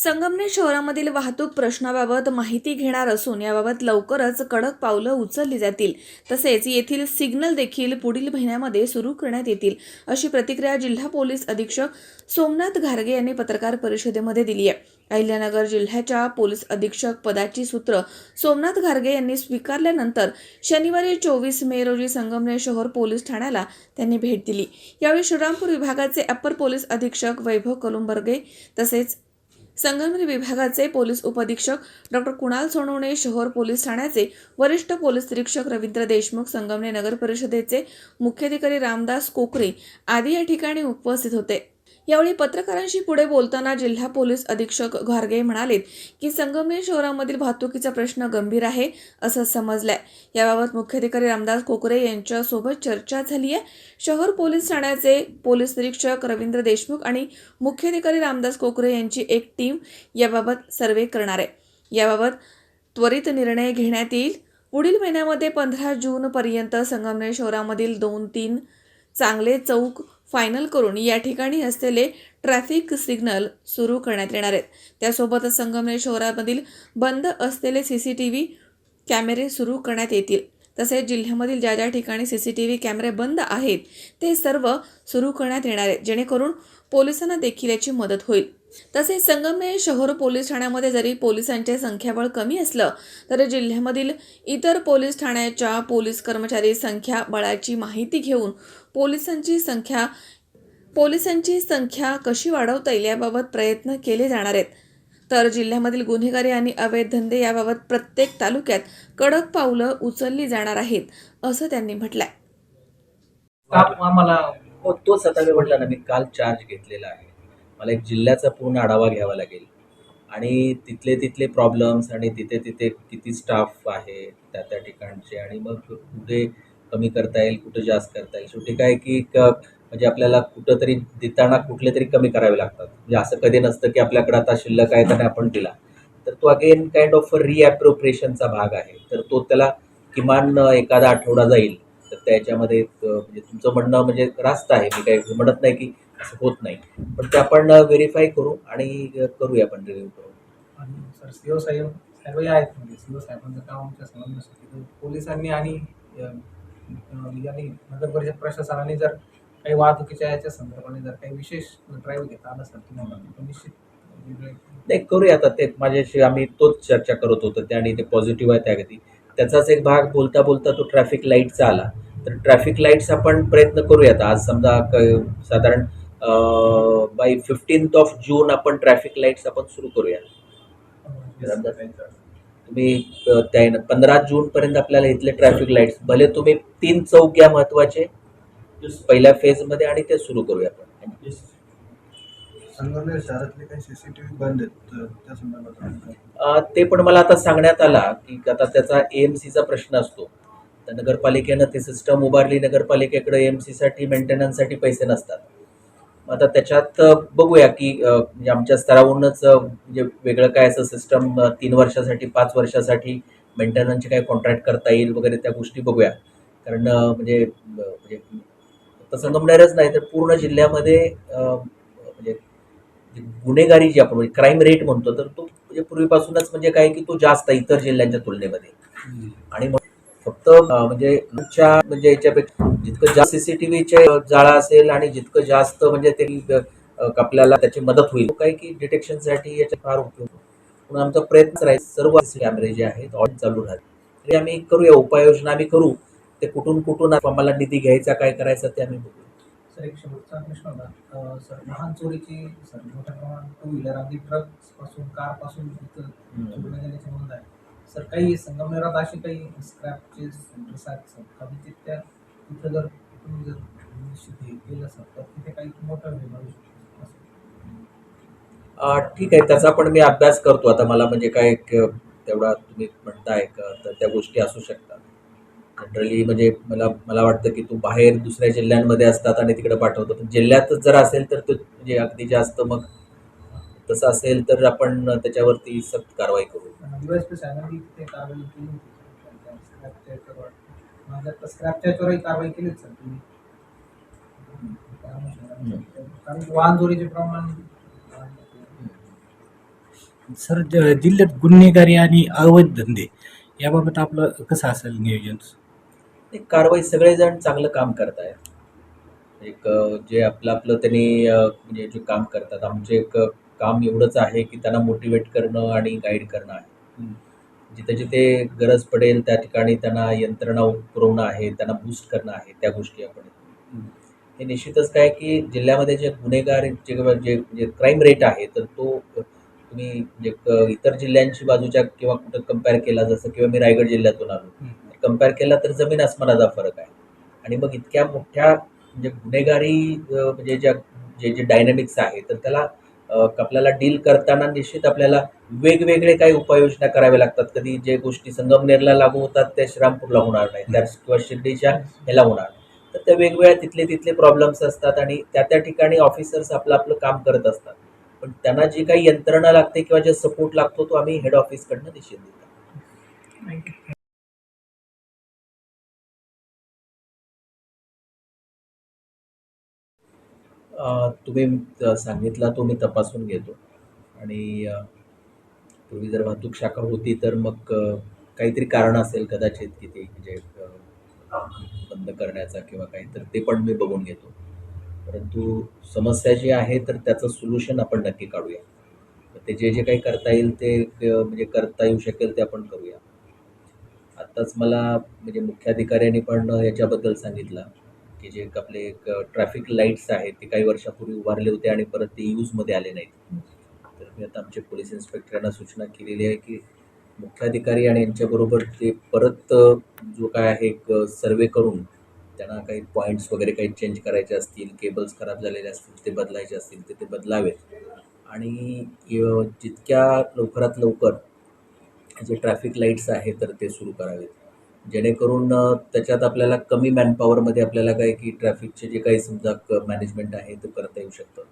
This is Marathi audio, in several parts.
संगमनेर शहरामधील वाहतूक प्रश्नाबाबत माहिती घेणार असून याबाबत लवकरच कडक पावलं उचलली जातील. तसेच येथील सिग्नल देखील पुढील महिन्यामध्ये सुरू करण्यात येतील अशी प्रतिक्रिया जिल्हा पोलीस अधीक्षक सोमनाथ घारगे यांनी पत्रकार परिषदेमध्ये दिली आहे. अहिल्यानगर जिल्ह्याच्या पोलीस अधीक्षक पदाची सूत्र सोमनाथ घारगे यांनी स्वीकारल्यानंतर शनिवारी चोवीस मे रोजी संगमनेर शहर पोलीस ठाण्याला त्यांनी भेट दिली. यावेळी श्रीरामपूर विभागाचे अप्पर पोलीस अधीक्षक वैभव कलुंबर्गे तसेच संगमनेर विभागाचे पोलीस उपअधीक्षक डॉक्टर कुणाल सोनवणे शहर पोलीस ठाण्याचे वरिष्ठ पोलीस निरीक्षक रवींद्र देशमुख संगमनेर नगर परिषदेचे मुख्याधिकारी रामदास कोकरे आदी या ठिकाणी उपस्थित होते. यावेळी पत्रकारांशी पुढे बोलताना जिल्हा पोलीस अधीक्षक घारगे म्हणालेत की संगमनेर शहरामधील वाहतुकीचा प्रश्न गंभीर आहे असं समजलंय. याबाबत मुख्याधिकारी रामदास कोकरे यांच्यासोबत चर्चा झाली आहे शहर पोलीस ठाण्याचे पोलीस निरीक्षक रवींद्र देशमुख आणि मुख्याधिकारी रामदास कोकरे यांची एक टीम याबाबत सर्वे करणार आहे. याबाबत त्वरित निर्णय घेण्यात येईल. पुढील महिन्यामध्ये पंधरा जूनपर्यंत संगमनेर शहरामधील दोन तीन चांगले चौक फायनल करून या ठिकाणी असलेले ट्रॅफिक सिग्नल सुरू करण्यात येणार आहेत. त्यासोबतच संगमनेर शहरामधील बंद असलेले सी सी टी व्ही कॅमेरे सुरू करण्यात येतील. तसेच जिल्ह्यामधील ज्या ज्या ठिकाणी सी सी टी व्ही कॅमेरे बंद आहेत ते सर्व सुरू करण्यात येणार आहेत. जेणेकरून पोलिसांना देखील याची मदत होईल. तसेच संगमनेर शहर पोलीस ठाण्यामध्ये जरी पोलिसांचे संख्याबळ कमी असलं तरी जिल्ह्यामधील इतर पोलीस ठाण्याच्या पोलीस कर्मचारी संख्या बळाची माहिती घेऊन पोलिसांची संख्या पोलिसांची संख्या कशी वाढवता येईल याबाबत प्रयत्न केले जाणार आहेत. तर जिल्ह्यामधील गुन्हेगारी आणि अवैध धंदे याबाबत प्रत्येक तालुक्यात कडक पावलं उचलली जाणार आहेत असं त्यांनी म्हटलंय. आम्हाला तोच आता ना मी काल चार्ज घेतलेला आहे. मला एक जिल्ह्याचा पूर्ण आढावा घ्यावा लागेल. आणि तिथले तिथले प्रॉब्लेम्स आणि तिथे तिथे किती स्टाफ आहे त्या त्या ठिकाणचे आणि मग कुठे कमी करता येईल कुठं जास्त करता येईल. शेवटी काय की क- म्हणजे आपल्याला कुठं तरी देताना कुठले तरी कमी करावे लागतात. म्हणजे असं कधी नसतं की आपल्याकडे आता शिल्लक आहे त्याने आपण दिला. तर तो अगेन काइंड ऑफ रिॲप्रोप्रिएशनचा भाग आहे. तर तो त्याला किमान एखादा आठवडा जाईल. तर त्याच्यामध्ये म्हणजे तुमचं म्हणणं म्हणजे रास्त आहे. मी काही म्हणत नाही की असं होत नाही. पण ते आपण व्हेरीफाय करू आणि करूया आपण रिव्ह्यू करू आणि सर सी ओ साहेब साहेबही आहेत म्हणजे सी ओ साहेबांचं काम आमच्या समजण्यासाठी पोलिसांनी आणि यांनी नगर परिषद प्रशासनाने जर काही वाहतुकीच्या याच्या संदर्भाने जर काही विशेष ड्राईव्ह घेता आला सर तुम्हाला तर निश्चित नाही करूया आता ते. माझ्याशी आम्ही तोच चर्चा करत होतो त्या आणि ते पॉझिटिव्ह आहे त्यागती. त्याचाच एक भाग बोलता बोलता तो ट्रॅफिक लाईटचा आला. तर ट्रॅफिक लाईट्स आपण प्रयत्न करूयात. आज समजा साधारण बाय फिफ्टीन्थ ऑफ जून आपण ट्रॅफिक लाईट्स आपण सुरू करूया. तुम्ही त्या पंधरा जूनपर्यंत आपल्याला इथले ट्रॅफिक लाईट्स भले तुम्ही तीन चौक घ्या महत्त्वाचे पहिल्या फेजमध्ये आणि ते सुरू करूया आपण. संगमनेर शहरातले काही सीसीटीव्ही बंद आहेत तर त्या संदर्भात आपण काय? अ, ते पण मला आता सांगण्यात आला की आता त्याचा एएमसीचा प्रश्न असतो. तर नगरपालिकेनं ते सिस्टम उभारली नगरपालिकेकडे एएमसीसाठी मेंटेनन्ससाठी पैसे नसतात. आता त्याच्यात बघूया की म्हणजे आमच्या स्तरावरूनच म्हणजे वेगळं काय असं सिस्टम तीन वर्षासाठी पाच वर्षासाठी मेंटेनन्सचे काय कॉन्ट्रॅक्ट करता येईल वगैरे त्या गोष्टी बघूया. कारण म्हणजे म्हणजे फक्त संगमनेरच नाही तर पूर्ण जिल्ह्यामध्ये म्हणजे गुन्हेगारी जी आपण म्हणजे क्राईम रेट म्हणतो तर तो म्हणजे पूर्वीपासूनच म्हणजे काय की तो जास्त आहे इतर जिल्ह्यांच्या तुलनेमध्ये. आणि फक्त म्हणजे म्हणजे याच्यापेक्षा जितकं जास्त सीसीटीव्हीचे जाळा असेल आणि जितकं जास्त म्हणजे ते आपल्याला त्याची मदत होईल. काय की डिटेक्शनसाठी याचा फार उपयोग. म्हणून आमचा प्रयत्न राहील सर्व कॅमेरे जे आहेत ऑन चालू राहतील. तरी आम्ही करूया उपाययोजना आम्ही करू. ते कुठून कुठून आम्हाला निधी घ्यायचा काय करायचं ते आम्ही बघू. सर एक शेवटचा प्रश्न होता. सर वाहन चोरीची सर मोठ्या प्रमाणात टू व्हीलर अगदी ट्रकपासून कारपासून चोरीला गेल्याची नोंद आहे. सर काही संगमनेरात असे काही स्क्रॅपचे सेंटर्स आहेत सर कदाचित म्हणजे त्या तिथं जर तुम्ही जर निश्चित हे केलं सर तर तिथे काही मोठं ठीक आहे त्याचा पण मी अभ्यास करतो. आता मला म्हणजे काय तेवढा तुम्ही म्हणताय का तर त्या गोष्टी असू शकतात. जनरली म्हणजे मला मला वाटतं की तू बाहेर दुसऱ्या जिल्ह्यांमध्ये असतात आणि तिकडे पाठवतो. पण जिल्ह्यातच जर असेल तर तो म्हणजे अगदी जास्त मग तसं असेल तर आपण त्याच्यावरती सक्त कारवाई करू. कारवाई केलीच. कारण प्रमाण सर ज- जिल्ह्यात गुन्हेगारी आणि अवैध धंदे याबाबत आपलं कसं असेल नियोजन? एक कारवाई सगळेजण चांगलं काम करतायत एक अ, जे आपलं आपलं त्यांनी म्हणजे जे काम करतात. आमचे एक काम एवढंच आहे की त्यांना मोटिवेट करणं आणि गाईड करणं आहे. जिथे जिथे गरज पडेल त्या ठिकाणी त्यांना यंत्रणा पुरवणं आहे त्यांना बूस्ट करणं आहे त्या गोष्टी आपण हे निश्चितच काय की जिल्ह्यामध्ये जे गुन्हेगार जे जे जे क्राईम रेट आहे तर तो तुम्ही म्हणजे क- इतर जिल्ह्यांची बाजूच्या किंवा कुठं कंपेअर केला जसं किंवा मी रायगड जिल्ह्यातून आलो. कंपेअर केला तर जमीन आसमानाचा फरक आहे. आणि मग इतक्या मोठ्या म्हणजे गुन्हेगारी म्हणजे ज्या जे जे डायनॅमिक्स आहे तर त्याला आपल्याला डील करताना निश्चित आपल्याला वेगवेगळे काही उपाययोजना कराव्या लागतात. कधी जे गोष्टी संगमनेरला लागू होतात त्या श्रीरामपूरला होणार नाही. त्या किंवा शिर्डीच्या ह्याला होणार नाही. तर त्या वेगवेगळ्या तिथले तिथले प्रॉब्लेम्स असतात आणि त्या त्या ठिकाणी ऑफिसर्स आपलं आपलं काम करत असतात. पण त्यांना जी काही यंत्रणा लागते किंवा जे सपोर्ट लागतो तो आम्ही हेड ऑफिसकडनं निश्चित देतो. तुम्ही सांगितला तो मी तपासून घेतो. आणि पूर्वी जर वाहतूक शाखा होती तर मग काहीतरी कारण असेल कदाचित की ते म्हणजे बंद करण्याचा किंवा काही तर ते पण मी बघून घेतो. परंतु समस्या जी आहे तर त्याचं सोल्युशन आपण नक्की काढूया. तर ते जे जे काही करता येईल ते म्हणजे करता येऊ शकेल ते आपण करूया. आत्ताच मला म्हणजे मुख्याधिकाऱ्यांनी पण याच्याबद्दल सांगितलं. की जे आपले एक ट्रॅफिक लाईट्स आहेत ते काही वर्षापूर्वी उभारले होते आणि परत ते यूजमध्ये आले नाहीत. तर मी आता आमचे पोलीस इन्स्पेक्टर यांना सूचना केलेली आहे की मुख्याधिकारी आणि यांच्याबरोबर ते परत जो काय आहे एक सर्वे करून त्यांना काही पॉईंट्स वगैरे काही चेंज करायचे असतील केबल्स खराब झालेले असतील ते बदलायचे असतील ते ते बदलावेत. आणि जितक्या लवकरात लवकर जे ट्रॅफिक लाईट्स आहेत तर ते सुरू करावेत. जेणेकरून त्याच्यात आपल्याला कमी मॅनपॉवरमध्ये आपल्याला काय की ट्रॅफिकचे जे काही समजा क मॅनेजमेंट आहे ते करता येऊ शकतं.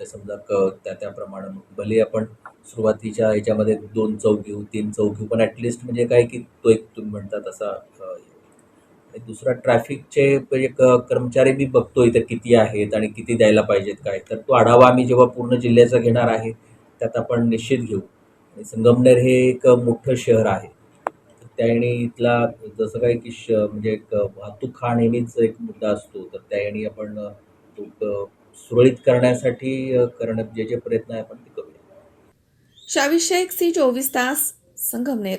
तर समजा क त्या त्याप्रमाणे भले आपण सुरुवातीच्या याच्यामध्ये दोन चौक घेऊ तीन चौक घेऊ पण ॲटलिस्ट म्हणजे काय की तो एक तुम्ही म्हणता तसा दुसरा ट्रॅफिकचे म्हणजे क कर्मचारी मी बघतो इथं किती आहेत आणि किती द्यायला पाहिजेत काय. तर तो आढावा आम्ही जेव्हा पूर्ण जिल्ह्याचा घेणार आहे त्यात आपण निश्चित घेऊ. आणि संगमनेर हे एक मोठं शहर आहे. त्याने इथला जसं काय की श म्हणजे एक वाहतूक हा नेहमीच एक मुद्दा असतो. तर त्याने आपण तो सुरळीत करण्यासाठी अ, करणं जे जे प्रयत्न आहे आपण ते करूया. शाविषयक सी चोवीस तास संगमनेर.